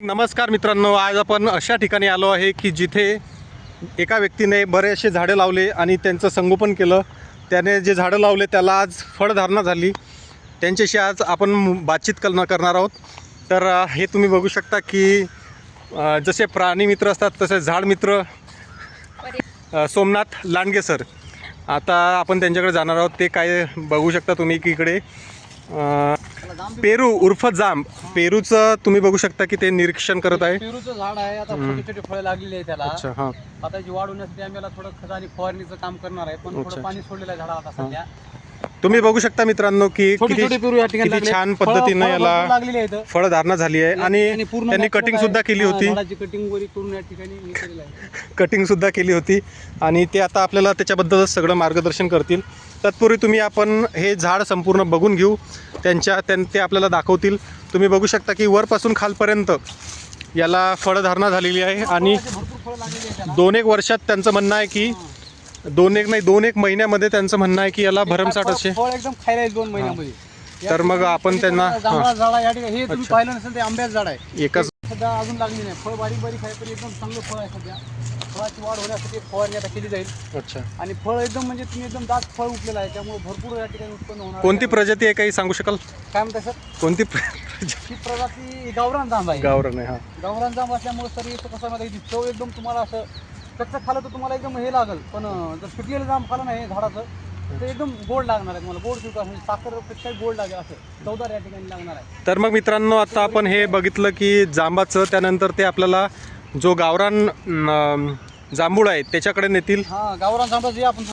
नमस्कार मित्रांनो आज आपण अशा ठिकाणी आलो आहे की जिथे एका व्यक्तीने बरेचसे झाडं लावले आणि त्यांचं संगोपन केलं. त्याने जे झाडं लावले त्याला आज फळधारणा झाली. त्यांच्याशी आज आपण बातचीत करणं करणार आहोत. तर हे तुम्ही बघू शकता की जसे प्राणी मित्र असतात तसे झाड मित्र सोमनाथ लांडगे सर. आता आपण त्यांच्याकडे जाणार आहोत. ते काय बघू शकता तुम्ही की इकडे पेरू उर्फ जांब. पेरूचं तुम्ही बघू शकता की ते निरीक्षण करत आहे. पेरूचं झाड आहे आता छोटे छोटे फळे लागलेली आहे त्याला. अच्छा हां. आता जी वाढ होण्यासाठी आम्ही याला थोडं खत आणि फवारणीचं काम करणार आहे पण अच्छा. थोडं पाणी सोडलेलं आहे झाडाला आता सध्या. तुम्ही बघू शकता मित्रांनो की छोटे छोटे पेरू या ठिकाणी किती लागले. छान फळं- पद्धतीनं फळं याला भरपूर लागलेली आहेत. फळधारणा झाली आहे. आणि पूर्ण त्यांनी natural कटिंग आहे. सुद्धा केली हा, होती. झाडाची कटिंग वगैरे करून या ठिकाणी हे केलेलं आहे. कटिंग सुद्धा केली होती. आणि ते आता आपल्याला त्याच्याबद्दल सगळं मार्गदर्शन करतील. तत्पूर्वी तुम्ही आपण हे झाड संपूर्ण बघून घेऊ. त्यांच्या त्यां ते आपल्याला दाखवतील. तुम्ही बघू शकता की वरपासून खालपर्यंत याला फळधारणा झालेली आहे. आणि फळाचे भरपूर फळं लागलेली आहे त्याला. दोन एक वर्षात त्यांचं म्हणणं आहे की दोन एक नाही दोन एक महिन्यामध्ये त्यांचं म्हणणं आहे की याला भरमसाठ फळ- असे. फळ एकदम खायला येईल दोन महिन्यामध्ये. या तर मग ठिकाणी आपण त्यांना- जांभळा झाड आहे या ठिकाणी हे तुम्ही अच्छा. पाहिलं नसेल ते आंब्याचं झाड आहे. एकाच सध्या अजून लागली नाही. फळ बारीक बारीक आहे पण एकदम चांगलं फळ आहे सध्या. फळाची वाढ होण्यासाठी फवारणी आता केली जाईल. अच्छा. आणि फळ एकदम म्हणजे तुम्ही एकदम दाट फळ उठलेलं आहे त्यामुळे भरपूर या ठिकाणी उत्पन्न होणार कोणती. प्रजाती आहे काही सांगू शकाल? काय म्हणतात सर? कोणती प्रजाती? ही प्रजाती गावरान जांब आहे. गावरण आहे हा. गावरान जांब असल्यामुळे सर येतं कसं माहिती आहे, चव एकदम तुम्हाला असं कच्चं खालं तर तुम्हाला एकदम हे लागल पण जर सुकलेलं जांब खालं नाही झाडाचं तर एकदम गोड लागणार आहे तुम्हाला गोड सुका म्हणजे साखरपेक्षा गोड लागेल असं. चवदार या ठिकाणी लागणार आहे. तर मग मित्रांनो आता आपण हे बघितलं की जांबाचं त्यानंतर ते आपल्याला जो गावरान जांभूळ आहे त्याच्याकडे नेतील. हा गावरान जांब जे आपण